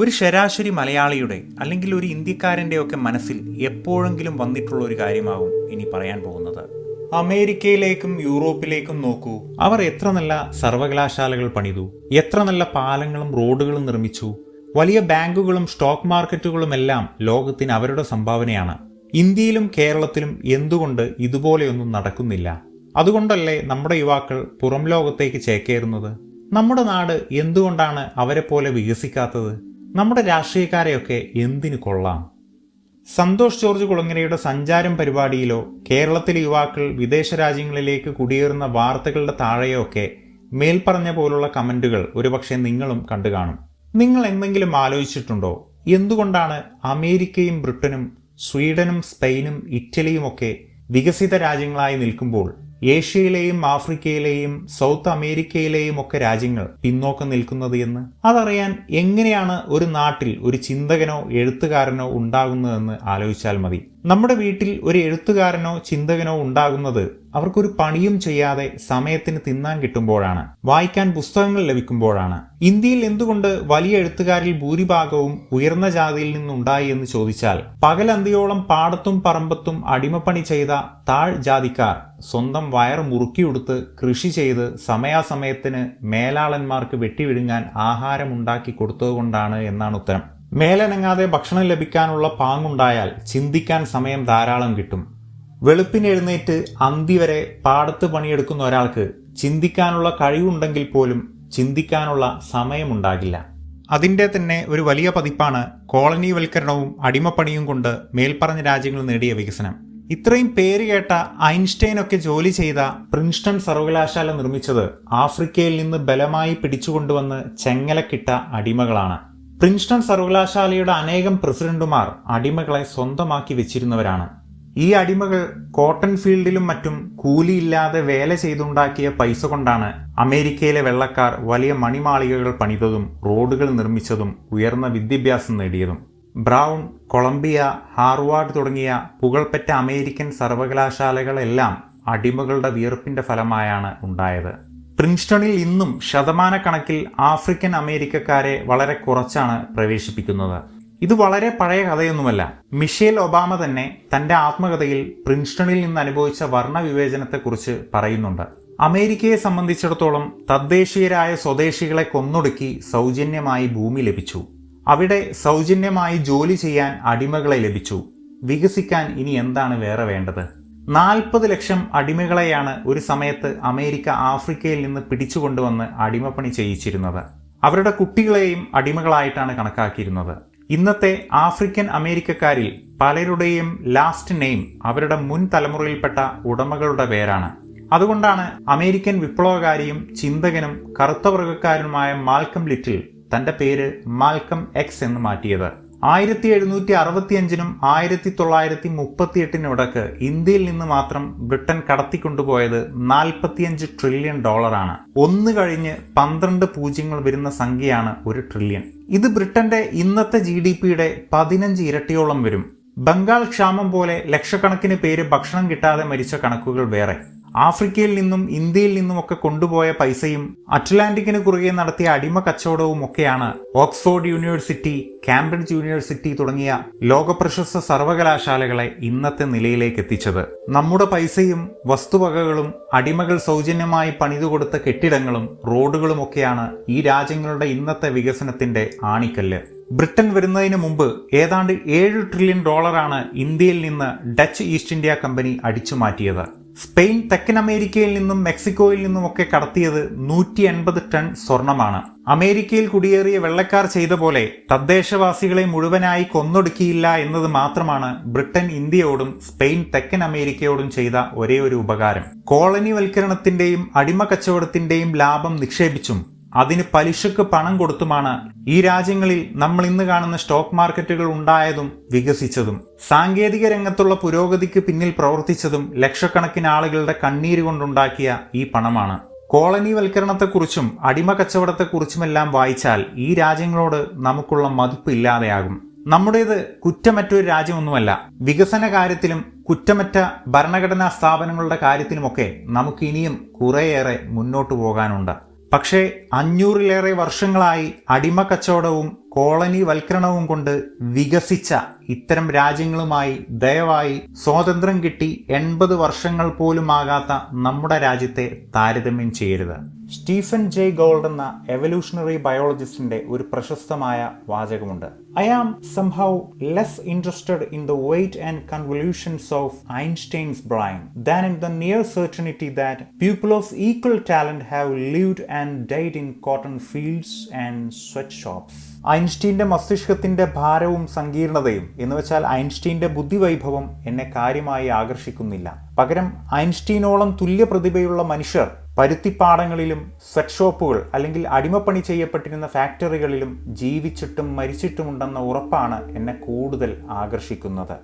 ഒരു ശരാശരി മലയാളിയുടെ അല്ലെങ്കിൽ ഒരു ഇന്ത്യക്കാരന്റെ ഒക്കെ മനസ്സിൽ എപ്പോഴെങ്കിലും വന്നിട്ടുള്ള ഒരു കാര്യമാവും ഇനി പറയാൻ പോകുന്നത്. അമേരിക്കയിലേക്കും യൂറോപ്പിലേക്കും നോക്കൂ. അവർ എത്ര നല്ല സർവകലാശാലകൾ പണിതു. എത്ര നല്ല പാലങ്ങളും റോഡുകളും നിർമ്മിച്ചു. വലിയ ബാങ്കുകളും സ്റ്റോക്ക് മാർക്കറ്റുകളും എല്ലാം ലോകത്തിന് അവരുടെ സംഭാവനയാണ്. ഇന്ത്യയിലും കേരളത്തിലും എന്തുകൊണ്ട് ഇതുപോലെയൊന്നും നടക്കുന്നില്ല? അതുകൊണ്ടല്ലേ നമ്മുടെ യുവാക്കൾ പുറം ലോകത്തേക്ക് ചേക്കേറുന്നത്? നമ്മുടെ നാട് എന്തുകൊണ്ടാണ് അവരെ പോലെ വികസിക്കാത്തത്? നമ്മുടെ രാഷ്ട്രീയക്കാരെയൊക്കെ എന്തിനു കൊള്ളാം? സന്തോഷ് ജോർജ് കുളങ്ങരയുടെ സഞ്ചാരം പരിപാടിയിലോ കേരളത്തിലെ യുവാക്കൾ വിദേശ രാജ്യങ്ങളിലേക്ക് കുടിയേറുന്ന വാർത്തകളുടെ താഴെയോ ഒക്കെ മേൽപ്പറഞ്ഞ പോലുള്ള കമന്റുകൾ ഒരുപക്ഷെ നിങ്ങളും കണ്ടു കാണും. നിങ്ങൾ എന്തെങ്കിലും ആലോചിച്ചിട്ടുണ്ടോ? എന്തുകൊണ്ടാണ് അമേരിക്കയും ബ്രിട്ടനും സ്വീഡനും സ്പെയിനും ഇറ്റലിയും ഒക്കെ വികസിത രാജ്യങ്ങളായി നിൽക്കുമ്പോൾ ഏഷ്യയിലെയും ആഫ്രിക്കയിലെയും സൗത്ത് അമേരിക്കയിലെയും ഒക്കെ രാജ്യങ്ങൾ പിന്നോക്കം നിൽക്കുന്നത് എന്ന് അതറിയാൻ എങ്ങനെയാണ് ഒരു നാട്ടിൽ ഒരു ചിന്തകനോ എഴുത്തുകാരനോ ഉണ്ടാകുന്നതെന്ന് ആലോചിച്ചാൽ മതി. നമ്മുടെ വീട്ടിൽ ഒരു എഴുത്തുകാരനോ ചിന്തകനോ ഉണ്ടാകുന്നത് അവർക്കൊരു പണിയും ചെയ്യാതെ സമയത്തിന് തിന്നാൻ കിട്ടുമ്പോഴാണ് വായിക്കാൻ പുസ്തകങ്ങൾ ലഭിക്കുമ്പോഴാണ്. ഇന്ത്യയിൽ എന്തുകൊണ്ട് വലിയ എഴുത്തുകാരിൽ ഭൂരിഭാഗവും ഉയർന്ന ജാതിയിൽ നിന്നുണ്ടായി എന്ന് ചോദിച്ചാൽ പകലന്തിയോളം പാടത്തും പറമ്പത്തും അടിമപ്പണി ചെയ്ത താഴ് ജാതിക്കാർ സ്വന്തം വയർ മുറുക്കിയെടുത്ത് കൃഷി ചെയ്ത് സമയാസമയത്തിന് മേലാളന്മാർക്ക് വെട്ടിവിഴുങ്ങാൻ ആഹാരമുണ്ടാക്കി കൊടുത്തതുകൊണ്ടാണ് എന്നാണ് ഉത്തരം. മേലനങ്ങാതെ ഭക്ഷണം ലഭിക്കാനുള്ള പാങ്ങുണ്ടായാൽ ചിന്തിക്കാൻ സമയം ധാരാളം കിട്ടും. വെളുപ്പിന് എഴുന്നേറ്റ് അന്തി വരെ പാടത്ത് പണിയെടുക്കുന്ന ഒരാൾക്ക് ചിന്തിക്കാനുള്ള കഴിവുണ്ടെങ്കിൽ പോലും ചിന്തിക്കാനുള്ള സമയമുണ്ടാകില്ല. അതിന്റെ തന്നെ ഒരു വലിയ പതിപ്പാണ് കോളനിവൽക്കരണവും അടിമപ്പണിയും കൊണ്ട് മേൽപ്പറഞ്ഞ രാജ്യങ്ങൾ നേടിയ വികസനം. ഇത്രയും പേര് കേട്ട ഐൻസ്റ്റൈൻ ഒക്കെ ജോലി ചെയ്ത പ്രിൻസ്റ്റൺ സർവകലാശാല നിർമ്മിച്ചത് ആഫ്രിക്കയിൽ നിന്ന് ബലമായി പിടിച്ചുകൊണ്ടുവന്ന് ചെങ്ങലക്കിട്ട അടിമകളാണ്. പ്രിൻസ്റ്റൺ സർവകലാശാലയുടെ അനേകം പ്രസിഡന്റുമാർ അടിമകളെ സ്വന്തമാക്കി വെച്ചിരുന്നവരാണ്. ഈ അടിമകൾ കോട്ടൺ ഫീൽഡിലും മറ്റും കൂലിയില്ലാതെ വേല ചെയ്തുണ്ടാക്കിയ പൈസ കൊണ്ടാണ് അമേരിക്കയിലെ വെള്ളക്കാർ വലിയ മണിമാളികകൾ പണിതതും റോഡുകൾ നിർമ്മിച്ചതും ഉയർന്ന വിദ്യാഭ്യാസം നേടിയതും. ബ്രൗൺ കൊളംബിയ ഹാർവാർഡ് തുടങ്ങിയ പുകൾപെറ്റ അമേരിക്കൻ സർവകലാശാലകളെല്ലാം അടിമകളുടെ വിയർപ്പിന്റെ ഫലമായാണ് ഉണ്ടായത്. പ്രിൻസ്റ്റണിൽ ഇന്നും ശതമാനക്കണക്കിൽ ആഫ്രിക്കൻ അമേരിക്കക്കാരെ വളരെ കുറച്ചാണ് പ്രവേശിപ്പിക്കുന്നത്. ഇത് വളരെ പഴയ കഥയൊന്നുമല്ല. മിഷേൽ ഒബാമ തന്നെ തന്റെ ആത്മകഥയിൽ പ്രിൻസ്റ്റണിൽ നിന്ന് അനുഭവിച്ച വർണവിവേചനത്തെക്കുറിച്ച് പറയുന്നുണ്ട്. അമേരിക്കയെ സംബന്ധിച്ചിടത്തോളം തദ്ദേശീയരായ സ്വദേശികളെ കൊന്നൊടുക്കി സൗജന്യമായി ഭൂമി ലഭിച്ചു. അവിടെ സൗജന്യമായി ജോലി ചെയ്യാൻ അടിമകളെ ലഭിച്ചു. വികസിക്കാൻ ഇനി എന്താണ് വേറെ വേണ്ടത്? നാൽപ്പത് ലക്ഷം അടിമകളെയാണ് ഒരു സമയത്ത് അമേരിക്ക ആഫ്രിക്കയിൽ നിന്ന് പിടിച്ചുകൊണ്ടുവന്ന് അടിമപ്പണി ചെയ്യിച്ചിരുന്നത്. അവരുടെ കുട്ടികളെയും അടിമകളായിട്ടാണ് കണക്കാക്കിയിരുന്നത്. ഇന്നത്തെ ആഫ്രിക്കൻ അമേരിക്കക്കാരിൽ പലരുടെയും ലാസ്റ്റ് നെയിം അവരുടെ മുൻ തലമുറയിൽപ്പെട്ട ഉടമകളുടെ പേരാണ്. അതുകൊണ്ടാണ് അമേരിക്കൻ വിപ്ലവകാരിയും ചിന്തകനും കറുത്തവർഗക്കാരനുമായ മാൽക്കം ലിറ്റിൽ തന്റെ പേര് മാൽക്കം എക്സ് എന്ന് മാറ്റിയത്. ആയിരത്തി എഴുന്നൂറ്റി അറുപത്തിയഞ്ചിനും ആയിരത്തി തൊള്ളായിരത്തി മുപ്പത്തിയെട്ടിനും ഇടയ്ക്ക് ഇന്ത്യയിൽ നിന്ന് മാത്രം ബ്രിട്ടൻ കടത്തിക്കൊണ്ടുപോയത് നാൽപ്പത്തിയഞ്ച് ട്രില്യൺ ഡോളറാണ്. ഒന്ന് കഴിഞ്ഞ് പന്ത്രണ്ട് പൂജ്യങ്ങൾ വരുന്ന സംഖ്യയാണ് ഒരു ട്രില്യൺ. ഇത് ബ്രിട്ടന്റെ ഇന്നത്തെ ജി ഡി പിയുടെ പതിനഞ്ച് ഇരട്ടിയോളം വരും. ബംഗാൾ ക്ഷാമം പോലെ ലക്ഷക്കണക്കിന് പേര് ഭക്ഷണം കിട്ടാതെ മരിച്ച കണക്കുകൾ വേറെ. ആഫ്രിക്കയിൽ നിന്നും ഇന്ത്യയിൽ നിന്നും ഒക്കെ കൊണ്ടുപോയ പൈസയും അറ്റ്ലാന്റിക്കിന് കുറുകെ നടത്തിയ അടിമ കച്ചവടവും ഒക്കെയാണ് ഓക്സ്ഫോർഡ് യൂണിവേഴ്സിറ്റി കാംബ്രിഡ്ജ് യൂണിവേഴ്സിറ്റി തുടങ്ങിയ ലോകപ്രശസ്ത സർവകലാശാലകളെ ഇന്നത്തെ നിലയിലേക്ക് എത്തിച്ചത്. നമ്മുടെ പൈസയും വസ്തുവകകളും അടിമകൾ സൗജന്യമായി പണിതുകൊടുത്ത കെട്ടിടങ്ങളും റോഡുകളും ഒക്കെയാണ് ഈ രാജ്യങ്ങളുടെ ഇന്നത്തെ വികസനത്തിന്റെ ആണിക്കല്ല്. ബ്രിട്ടൻ വരുന്നതിന് മുമ്പ് ഏതാണ്ട് ഏഴ് ട്രില്യൺ ഡോളറാണ് ഇന്ത്യയിൽ നിന്ന് ഡച്ച് ഈസ്റ്റ് ഇന്ത്യ കമ്പനി അടിച്ചു മാറ്റിയത് സ്പെയിൻ തെക്കൻ അമേരിക്കയിൽ നിന്നും മെക്സിക്കോയിൽ നിന്നും ഒക്കെ കടത്തിയത് നൂറ്റി എൺപത് ടൺ സ്വർണമാണ്. അമേരിക്കയിൽ കുടിയേറിയ വെള്ളക്കാർ ചെയ്ത പോലെ തദ്ദേശവാസികളെ മുഴുവനായി കൊന്നൊടുക്കിയില്ല എന്നത് മാത്രമാണ് ബ്രിട്ടൻ ഇന്ത്യയോടും സ്പെയിൻ തെക്കൻ അമേരിക്കയോടും ചെയ്ത ഒരേ ഒരു ഉപകാരം. കോളനിവൽക്കരണത്തിന്റെയും അടിമ കച്ചവടത്തിന്റെയും ലാഭം നിക്ഷേപിച്ചും അതിന് പലിശക്ക് പണം കൊടുത്തുമാണ് ഈ രാജ്യങ്ങളിൽ നമ്മൾ ഇന്ന് കാണുന്ന സ്റ്റോക്ക് മാർക്കറ്റുകൾ ഉണ്ടായതും വികസിച്ചതും. സാങ്കേതിക രംഗത്തുള്ള പുരോഗതിക്ക് പിന്നിൽ പ്രവർത്തിച്ചതും ലക്ഷക്കണക്കിന് ആളുകളുടെ കണ്ണീര് കൊണ്ടുണ്ടാക്കിയ ഈ പണമാണ്. കോളനിവൽക്കരണത്തെക്കുറിച്ചും അടിമ കച്ചവടത്തെക്കുറിച്ചുമെല്ലാം വായിച്ചാൽ ഈ രാജ്യങ്ങളോട് നമുക്കുള്ള മതിപ്പ് ഇല്ലാതെയാകും. നമ്മുടേത് കുറ്റമറ്റൊരു രാജ്യമൊന്നുമല്ല. വികസന കാര്യത്തിലും കുറ്റമറ്റ ഭരണഘടനാ സ്ഥാപനങ്ങളുടെ കാര്യത്തിലുമൊക്കെ നമുക്കിനിയും കുറേയേറെ മുന്നോട്ടു പോകാനുണ്ട്. പക്ഷേ അഞ്ഞൂറിലേറെ വർഷങ്ങളായി അടിമ കച്ചവടവും കോളനി വൽക്കരണവും കൊണ്ട് വികസിച്ച ഇത്തരം രാജ്യങ്ങളുമായി ദയവായി സ്വാതന്ത്ര്യം കിട്ടി എൺപത് വർഷങ്ങൾ പോലും ആകാത്ത നമ്മുടെ രാജ്യത്തെ താരതമ്യം ചെയ്യരുത്. സ്റ്റീഫൻ ജെ ഗോൾഡ് എന്ന എവല്യൂഷണറി ബയോളജിസ്റ്റിന്റെ ഒരു പ്രശസ്തമായ വാചകമുണ്ട്. I am somehow less interested in the weight and convolutions of Einstein's brain than in the near certainty that people of equal talent have lived and died in cotton fields and sweat shops. ഐൻസ്റ്റീന്റെ മസ്തിഷ്കത്തിന്റെ ഭാരവും സങ്കീർണതയും എന്ന് വെച്ചാൽ ഐൻസ്റ്റീന്റെ ബുദ്ധിവൈഭവം എന്നെ കാര്യമായി ആകർഷിക്കുന്നില്ല. പകരം ഐൻസ്റ്റീനോളം തുല്യ പ്രതിഭയുള്ള മനുഷ്യർ പരുത്തിപ്പാടങ്ങളിലും set ഷോപ്പുകൾ അല്ലെങ്കിൽ അടിമപ്പണി ചെയ്യപ്പെട്ടിരുന്ന ഫാക്ടറികളിലും ജീവിച്ചിട്ടും മരിച്ചിട്ടുമുണ്ടെന്ന ഉറപ്പാണ് എന്നെ കൂടുതൽ ആകർഷിക്കുന്നത്.